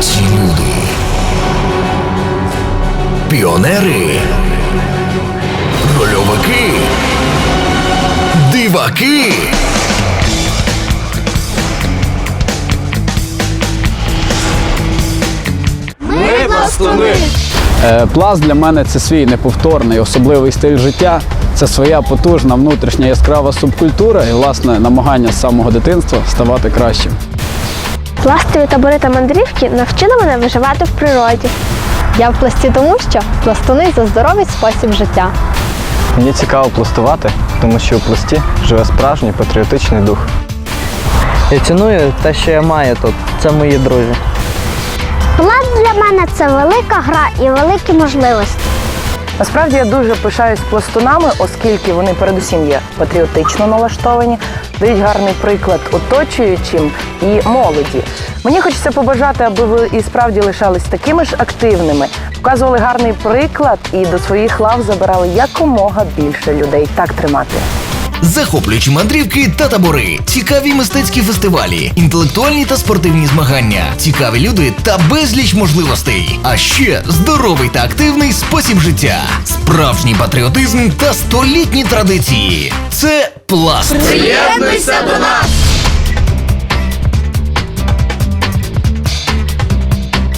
Ці люди. Піонери. Рольовики. Диваки. Ми пластуни! Е, Пласт для мене це свій неповторний особливий стиль життя. Це своя потужна внутрішня яскрава субкультура і власне намагання з самого дитинства ставати кращим. Пластові табори та мандрівки навчили мене виживати в природі. Я в пласті тому, що пластуни за здоровий спосіб життя. Мені цікаво пластувати, тому що у пласті живе справжній патріотичний дух. Я ціную те, що я маю тут. Це мої друзі. Пласт для мене це велика гра і великі можливості. Насправді я дуже пишаюсь пластунами, оскільки вони передусім є патріотично налаштовані, дають гарний приклад оточуючим і молоді. Мені хочеться побажати, аби ви і справді лишались такими ж активними, показували гарний приклад і до своїх лав забирали якомога більше людей. Так тримати. Захоплюючі мандрівки та табори, цікаві мистецькі фестивалі, інтелектуальні та спортивні змагання, цікаві люди та безліч можливостей. А ще здоровий та активний спосіб життя, справжній патріотизм та столітні традиції. Це пласт. Приєднуйся до нас!